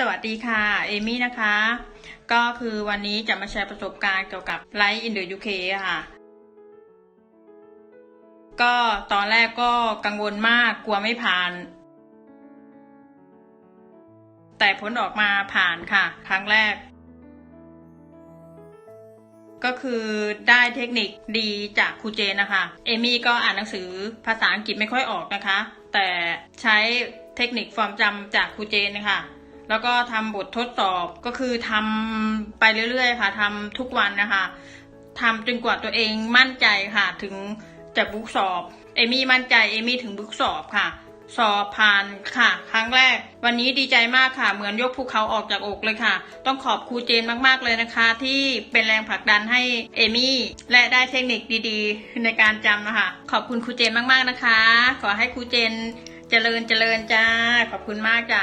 สวัสดีค่ะ เอมี่นะคะ ก็คือวันนี้จะมาแชร์ประสบการณ์เกี่ยวกับไลฟ์อินเด UK ค่ะ ก็ตอนแรกก็กังวลมากกลัวไม่ผ่าน แต่ผลออกมาผ่านค่ะ ครั้งแรก ก็คือได้เทคนิคดีจากครูเจนนะคะ เอมี่ก็อ่านหนังสือภาษาอังกฤษไม่ค่อยออกนะคะ แต่ใช้เทคนิคความจำจากครูเจนนะคะ แล้วก็ทำบททดสอบก็คือทำไปเรื่อยๆ ค่ะทำทุกวันนะคะทำจนกว่าตัวเองมั่นใจค่ะ ถึงจะบุ๊กสอบ เอมี่มั่นใจเอมี่ถึงบุ๊กสอบค่ะ สอบผ่านค่ะ ครั้งแรก วันนี้ดีใจมากค่ะ เหมือนยกภูเขาออกจากอกเลยค่ะ ต้องขอบครูเจนมากๆเลยนะคะ ที่เป็นแรงผลักดันให้เอมี่และได้เทคนิคดีๆ ในการจำนะคะ ขอบคุณครูเจนมากๆนะคะ ขอให้ครูเจนเจริญเจริญจ้า ขอบคุณมากจ้า